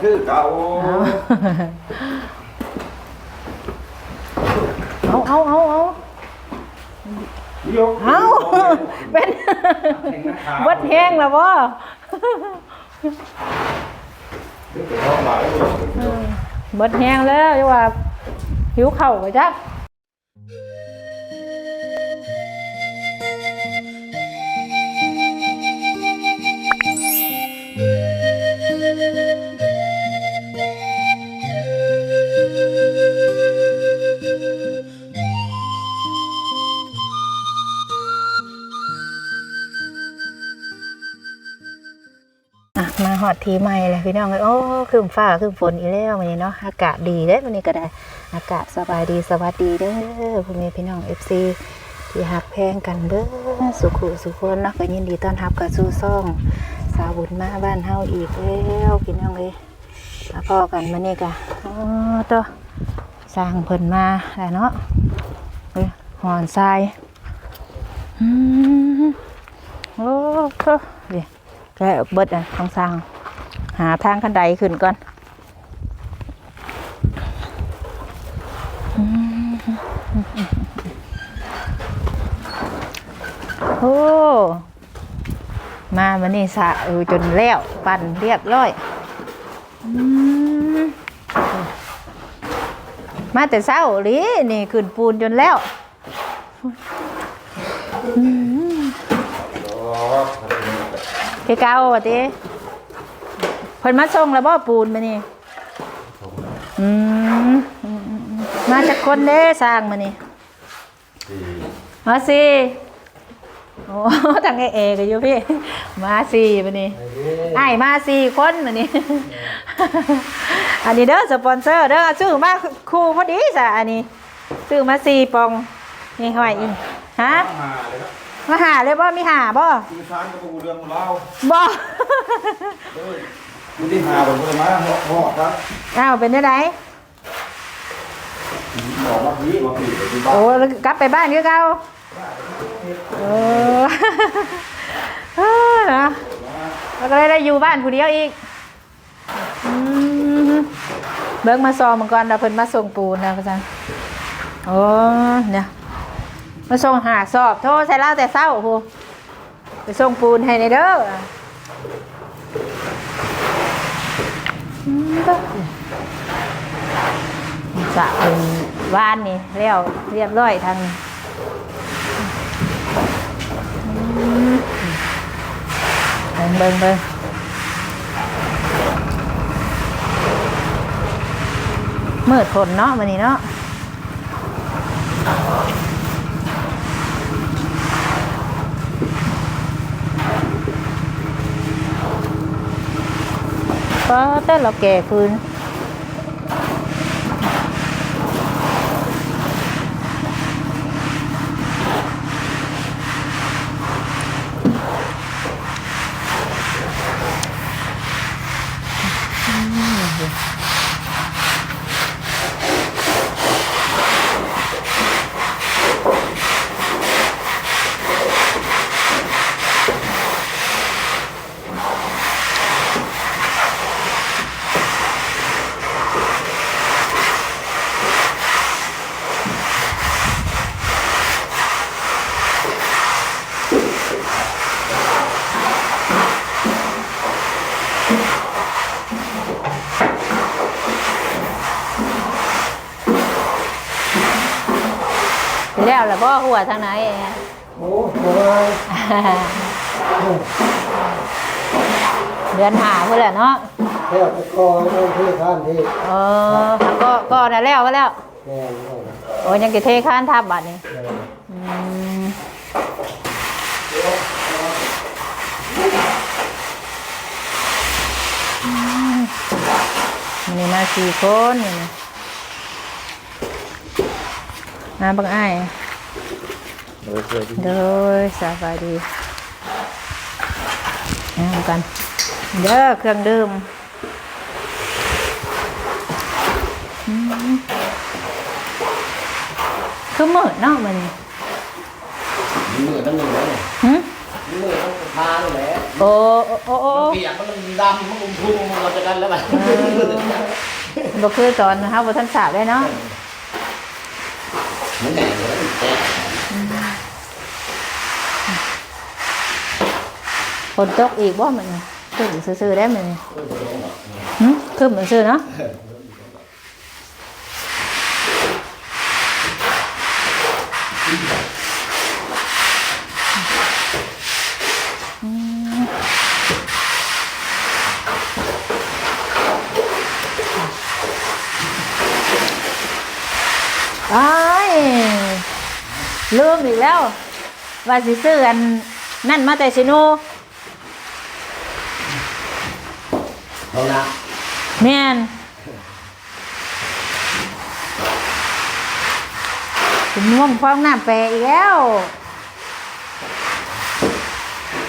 คือเก่าเอาเอาเอาเอา ยกเอาเป็นเบิดแห้งแล้วบ่ท้องหลายเบิดแห้งแล้วอย่าว่าหิวข้าวไปจัก อะมาหอดทีใหม่เลยพี่น้องเอ้ยโอ้คืมฟ้าคืมฝนอีแล้ววันนี้เนาะอากาศดีเด้วันนี้ก็ได้ อากาศสบายดีสวัสดีเด้อพ่อแม่พี่น้องเอฟซีที่หักแพงกันเด้อสุขุสุขคนเนาะก็ยินดีต้อนรับกับสู่ซ่อง สาวบุญมาบ้านเฮาอีกแล้วพี่น้องเอ้ยมาพอกันมานี่กะอ๋อตัวสร้างเพิ่นมาแล้วเนาะเอ้ยหอนทรายอืมโอ้โหเดี๋ยว แกเบิดอะต้องสร้าง หาทางขั้นไดขึ้นก่อนโอ้มาวันนี้สะเออจนแล้ว ปั่นเรียบร้อยมาแต่เช้าหรือนี่ขึ้นปูนจนแล้ว คือเก่าว่าติเพิ่นมาส่งแล้วบ่ปูนมานี่อืมอืมอืมอืมมาจากคนเด้สร้างมานี่มาสิโอ้ทางเอเอก็อยู่พี่ มาสี่มานี่ไอ้ายมาสี่คนมานี่อันนี้เด้อสปอนเซอร์เด้อซื้อมาคู่พอดีจ้ะอันนี้ซื้อมาสี่ปองนี่ห้อยอีกฮะหาเลยครับ มาหาเลยบ่มีหาบ่มีช้างกับปูเรื่องของเราบ่ เฮ้ยมันที่หาผมเลยมาหอดครับอ้าวเป็นได้ไดบอกมาพี่มาพี่ไปที่บ้าโอ้นแล้วกลับไปบ้านคือเก่าเออ เออนะแล้วก็เลยได้อยู่บ้านผู้เดียวอีกอืมเบิ่งมาซอมมังกรเราเพิ่นมาส่งปูนนะพระจันโอ้เนี่ย มาส่งหาสอบโทษใส่เล่าแต่เศร้าโหไปส่งปูนให้ในเด้อสะเป็นว่านนี่เรียวเรียบร้อยทางเบิ่งเบิ่งเบิ่งมืดฝนเนาะวันนี้เนาะ ก็แต่เราแก่คืน แล้ว ล่ะบ่หัวทางไหนเองโอ้โหเดือนหาเพื่อแหละเนาะแค่ตะกอต้องที่ข้านที่เออก็ก็น่ะแล้วก็แล้วแม่นเลยโอ้ยยังจะเทข้านทับบัดนี่อืมอืมนี่มาสี่คนนี่นะมาบังอ้าย โดยสบายดีเอากัน เด้อเครื่องดื่มอืมคือมืดเนาะมันมือตั้งหนึ่งแล้วเนี่ยหึมือต้องทานี่แหละโอ้โอ้โอ้โอ้มันเปียกมันดำมันอุ้มทุ่งมันเราจะกันแล้วไปบ่คือตอนเฮาบ่ทันสาบได้เนาะมันแห้งเลยแต่ ฝ นตกอีกบ่มันขึ้นซื่อๆได้มันหึขึ้นมันซื่อเนาะอืมอ้ายลืมอีกแล้ว ว่าสิซื้ออัน นั่นมาแต่ซิโน เอาละแม่นถึงน่วงฟองหน้าแปรอีกแล้ว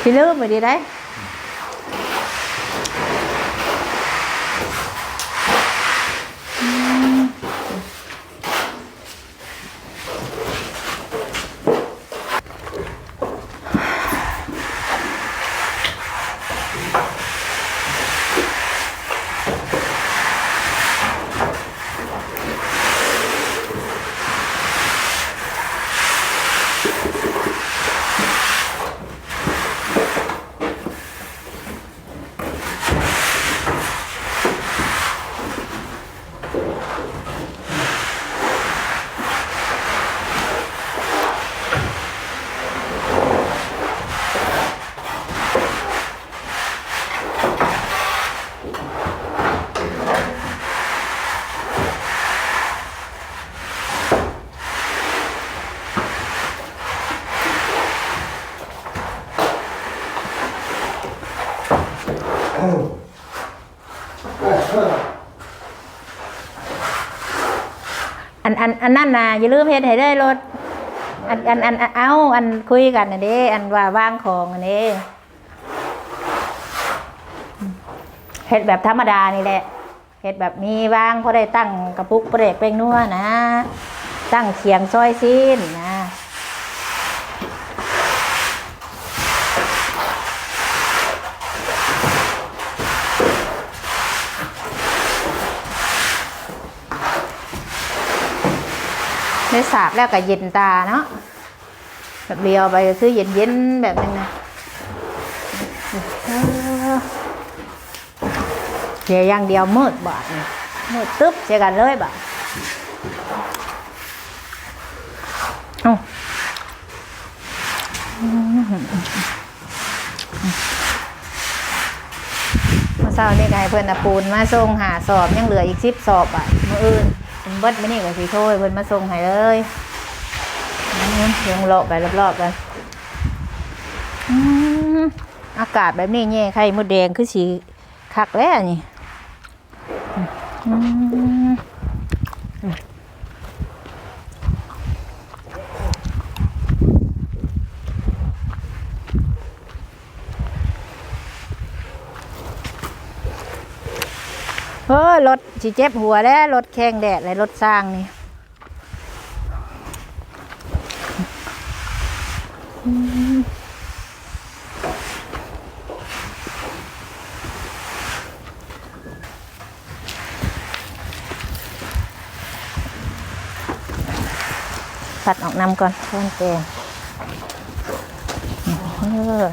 พี่ลืมไปดีได้ นอันอันนั่นนะอย่าลืมเฮ็ดให้ได้รถอันอันอันอันเอาอันคุยกันอันนี้อันว่าวางของอันนี้เฮ็ดแบบธรรมดานี่แหละเฮ็ดแบบมีวางพอได้ตั้งกระปุกเปรกเป้งนัวนะ ตั้งเขียงซอยซีนนะ ได้สาบแล้วก็เย็นตาเนาะแบบเดียวไปก็คือเย็นเย็นแบบนึงนะเดี๋ยวอย่างเดียวมืดบาดนี่มืดตึ๊บเจอกันเลยบาดเอ้าเมื่อเช้านี่ไงเพื่อนปูนมาส่งหาสอบยังเหลืออีกสิบสอบอะมื่ออื่น เป็นเบิดไม่นี่ก็สิโทยเพื่อนมาส่งให้เลยนั่นเดี๋ยวเลาะไปรอบๆกันอืมอากาศแบบนี้แย่ไข่มดแดงคือสีคักแล้วนี่ เออรถสิเจ็บหัวแล้วรถแข้งแดดเลยรถสร้างนี่อืมตัดออกน้ำก่อนเพื่อนแกงเออ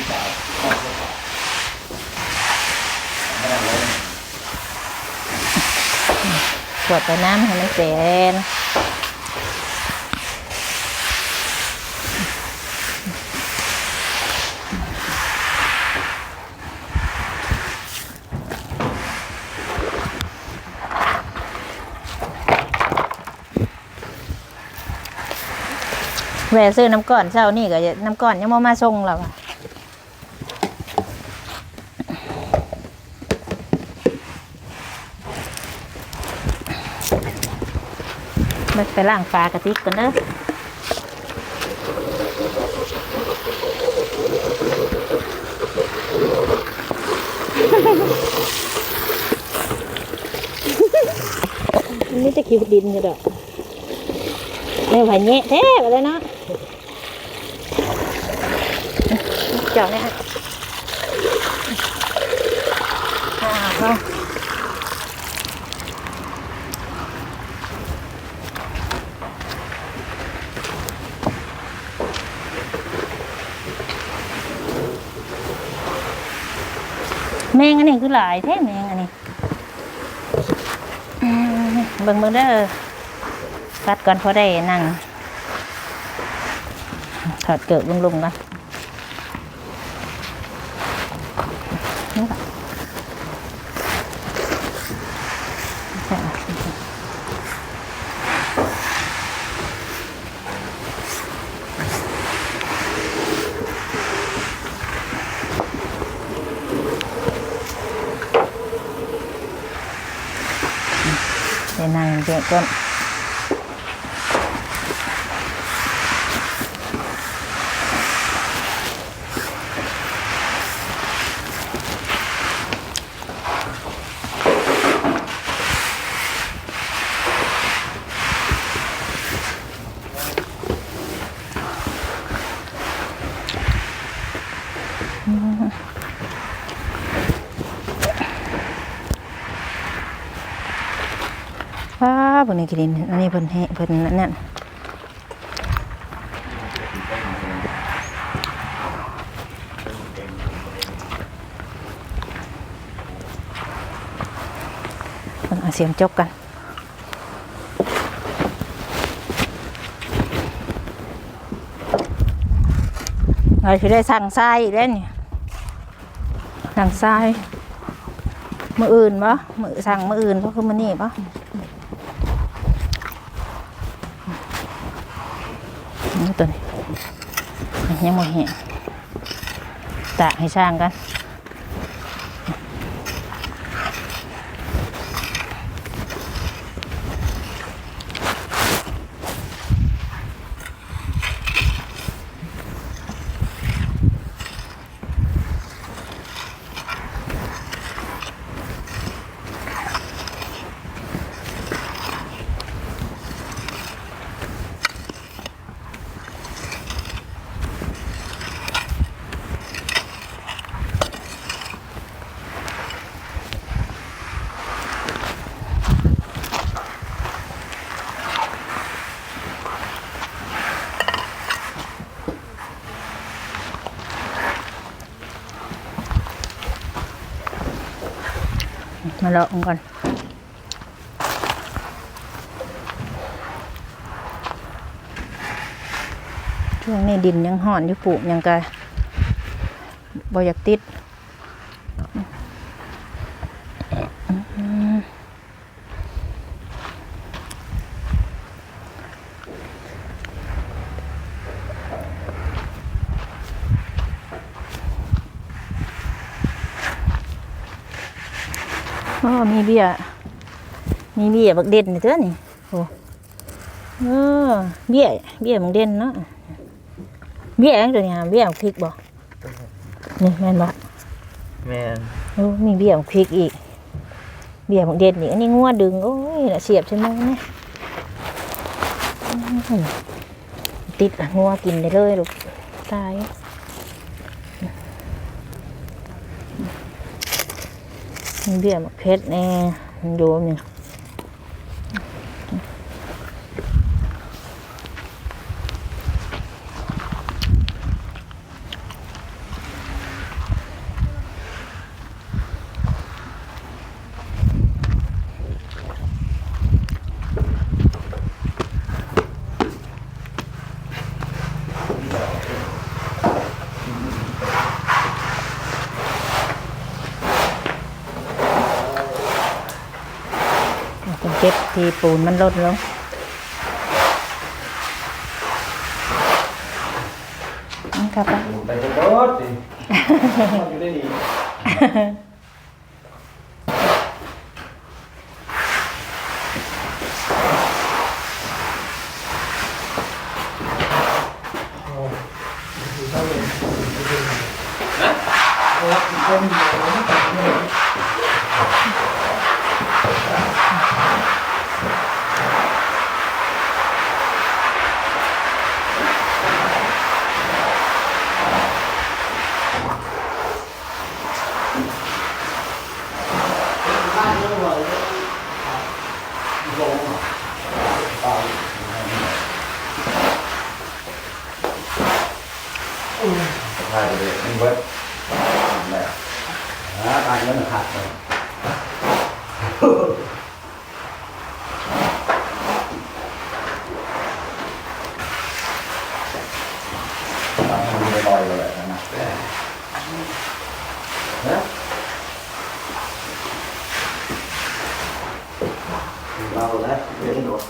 ที่จะเขวดไปน้ำให้มันเสนแวะซื้อน้ำก้อนเช้านี่ก็น้ำก้อนยังมามาส่งเราอะ มาไปล้างฝากระติกกันเด้อนี่จะคิวดินอยู่ดอกเรื่องไผ่เงี้ยเท่ไปเลยเนาะเจาะเนี่ยฮะอ่าเอา แมงอันนี้คือหลายแท้แมงอันนี้เบิ่งเบิ่งเด้อกัดก่อนพอได้นั่งถอดเกิดลุงลุงๆกันะค่ะใช่ ได้นั่งเจ๊ ก้นว้าบนนี้กินอันนี้เพิ่นให้เพิ่นนั่นเพิ่นอาเสียมจกกันเราจะได้สั่งทรายอีกแล้วนี่สั่งทรายมืออื่นปะมือสั่งมืออื่นเพราะคือมันนี่ปะ นี่ตัวนี้ ยังไม่เห็นตาให้ช่างกัน มาเลาะมันก่อนช่วงนี้ดินยังห่อนอยู่ปลูกยังกะบ่อยากติดอ๋อมีเบี้ย มีเบี้ยบักเด่นนี่เด้อนี่โอ้เออเบี้ยเบี้ยบักเด่นเนาะเบี้ยอันตัวนี้ฮะเบี้ยบักพริกบ่นี่แม่นบ่แม่นโอ้มีเบี้ยบักพริกอีก เบี้ยบักเด่นนี่อันนี้งัวดึงโอ้ยน่ะเสียบใช่ไหมเนี่ยอื้อติดงัวกินได้เลยลูกตายมีเบี้ยบักเพชรแน่มัน บที่ปูนมันลดลงนี่ครับไปไปกันรถสิอยู่ได้ดีเเบิดแล้วหาตายแล้วมันขาดเลยตายมันลอยเลยนะนะเราแล้วเรียนโดด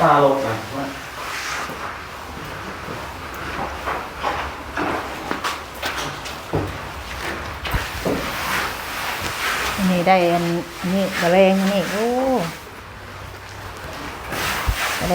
มันยังอะตาลงนะว่าน,นี่ได้อันนี้กระเลงนี่โอ้กร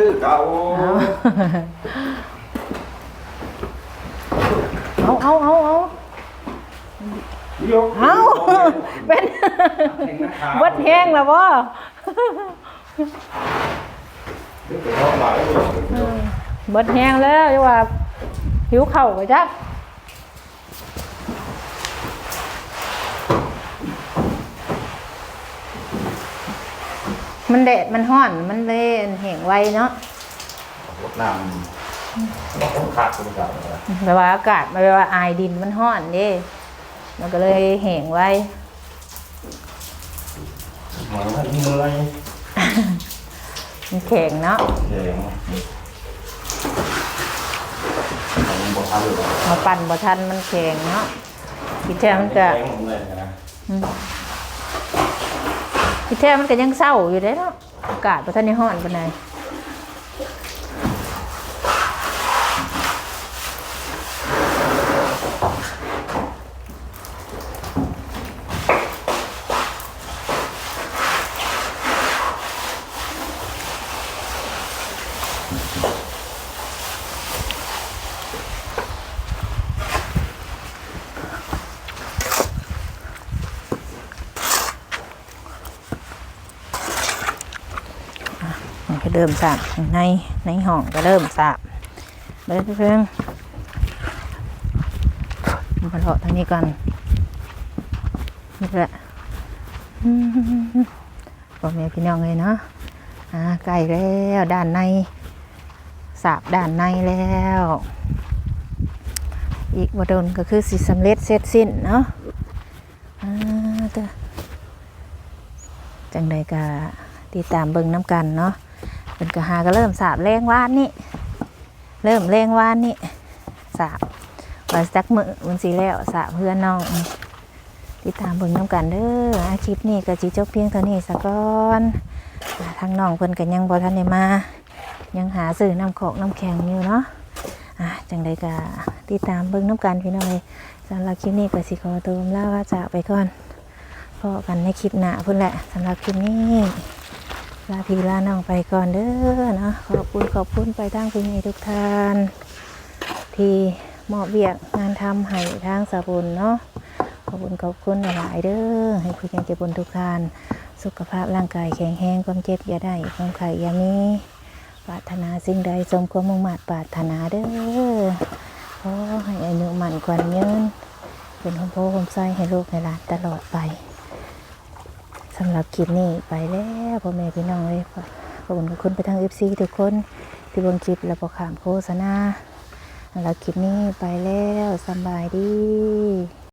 คือเก่าเอาเอาเอาเอายกเอาเป็นแข็งนะขาเบดแห้งแล้วบ่เป็นท้องหลายเลยเบดแห้งแล้วจะว่าหิวเข่าวก็จัก มันแดดมันห้อน มันเลยแห้งไวเนาะรดน้ำต้องขาดตัวเก่าเลยแปลว่าอากาศแปลว่าอายดินมันห้อนเด้มันก็เลยแห้งไวเหมือนว่ามีอะไรมันแข็งเนาะแข็งผมบอกทำเลยมาปั่นบ่ทันมันแข็งเนาะพี่แท้มันก็แข็งผมเลยนะ ที่แท้มันก็ยังเศร้าอยู่ได้เนาะอากาศบ่ทันได้ห้อนปานใด ริ่มสาบในในห้องก็เริ่มสาบเบิ่งเพิ่งมาเลาะทางนี้ก่อนนี่แหละพ่อแม่พี่น้องเลยเนาะอ่าใกล้แล้วด้านในสาบด้านในแล้ว อีกบดนก็คือสิสำเร็จเสร็จสิ้นเนาะอ่าจังใดก็ติดตามเบิ่งน้ำกันเนาะ เป็นกระหาก็เริ่มสาบแรงวานนี่เริ่มแรงวานนี่สาบว่าสักมือมันสีแล้วสาบเพื่อนน้องติดตามเบิ่งน้ำกันเด้ออาคลิปนี้ก็จีจบเพียงเท่านี้สะก่อนทางน้องเพิ่นก็ยังบ่ทันได้มา ยังหาซื้อน้ำของน้ำแข็งอยู่เนาะอะจังใดก็ติดตามเบิ่งน้ำกันพี่น้องเลยสำหรับคลิปนี้ก็สิขอตัวลาว่าจากไปก่อนพอกันในคลิปหน้าพุ่นแหละสำหรับคลิปนี้ ลาพี่ลาน้องไปก่อนเด้อเนาะขอบคุณขอบคุณไปทางคุณใหญ่ทุกท่าน ที่เหมอบเบียกงานทำให้ทางสาบุญเนาะขอบคุณขอบคุณหลายเด้อให้คุณยังเจ็บบุญทุกท่านสุขภาพร่างกายแข็งแรงความเจ็บอย่าได้ความไข่อย่ามีปรารถนาสิ่งใดสมความมุ่งมั่นปรารถนาเด้อขอให้อายุมั่นกว่ายืนเป็นคมโพคมไส้ให้ลูกให้หลานตลอดไป สำหรับคลิปนี้ไปแล้วพ่อแม่พี่น้องเลยขอบคุณทุกคนไปทางเอฟซีทุกคนที่บนคลิปและประขามโฆษณาสำหรับคลิปนี้ไปแล้วสบายดี